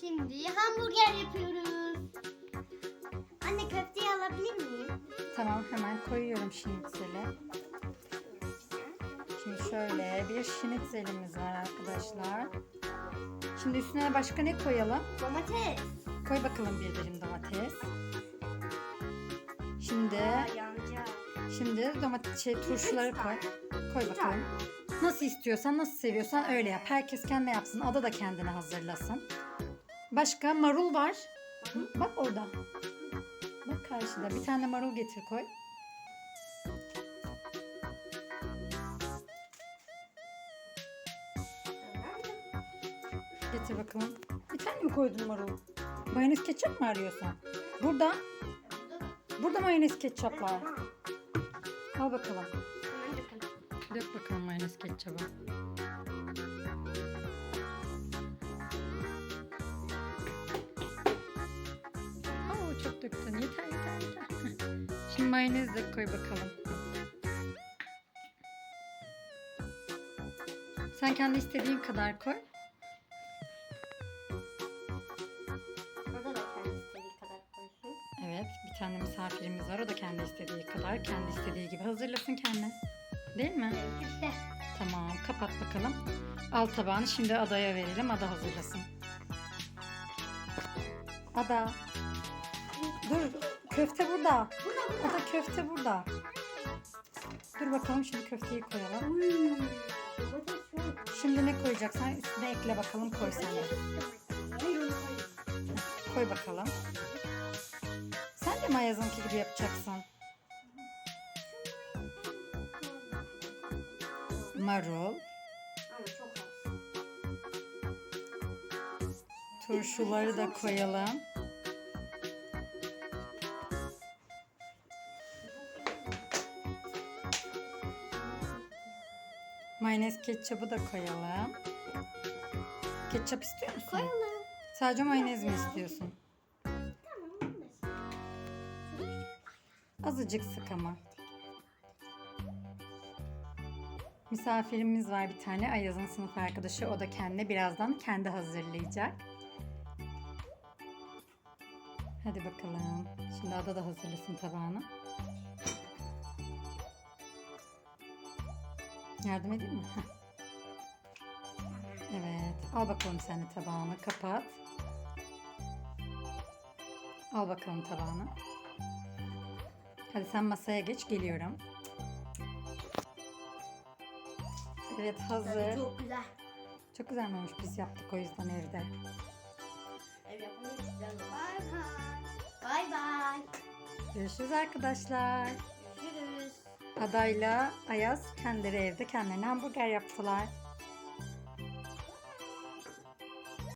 Şimdi hamburger yapıyoruz. Anne köfteyi alabilir miyim? Tamam hemen koyuyorum şinitzeli. Şimdi şöyle bir şinitzelimiz var arkadaşlar. Şimdi üstüne başka ne koyalım? Domates. Koy bakalım bir dilim domates. Şimdi Aa, yanacak. şimdi domates şey turşuları koy. Koy bakalım. Nasıl istiyorsan, nasıl seviyorsan öyle yap. Herkes kendi yapsın. Ada da kendine hazırlasın. Başka marul var. Hı, Bak orada. Bak karşıda. Bir tane marul getir koy. Getir bakalım. Bir tane mi koydun marul? Mayonez ketçap mı arıyorsun? Burada. Burada mayonez ketçap var. Al bakalım. Dök bakalım mayonez ketçabı. Çok döktün. Yeter yeter yeter. Şimdi mayonez de koy bakalım. Sen kendi istediğin kadar koy. Orada da kendi istediği kadar koysun. Evet, bir tane misafirimiz var. O da kendi istediği kadar, kendi istediği gibi hazırlasın kendine. Değil mi? İşte. Tamam, kapat bakalım. Al tabağını şimdi adaya verelim. Ada hazırlasın. Ada. Dur, köfte burada. Ada köfte burada. Dur bakalım şimdi köfteyi koyalım. Hmm. Şimdi ne koyacaksan üstüne ekle bakalım koy sen de. Koy. Bakalım. Sen de Mayaz'ınki gibi yapacaksın. Marul, turşuları da koyalım. Mayonez ketçabı da koyalım. Ketçap istiyor musun? Koyalım. Sadece mayonez mi istiyorsun? Azıcık sık ama. Misafirimiz var bir tane. Ayaz'ın sınıf arkadaşı. O da kendine birazdan kendi hazırlayacak. Hadi bakalım. Şimdi Ada da hazırlasın tabağını. Yardım edeyim mi? Evet. Al bakalım sen de tabağını. Kapat. Al bakalım tabağını. Hadi sen masaya geç geliyorum. Evet hazır. Çok güzel. Çok güzel olmuş biz yaptık o yüzden evde. Ev yapımı güzel. Bay bay. Bay bay. Görüşürüz arkadaşlar. Adayla Ayaz kendileri evde kendilerine hamburger yaptılar.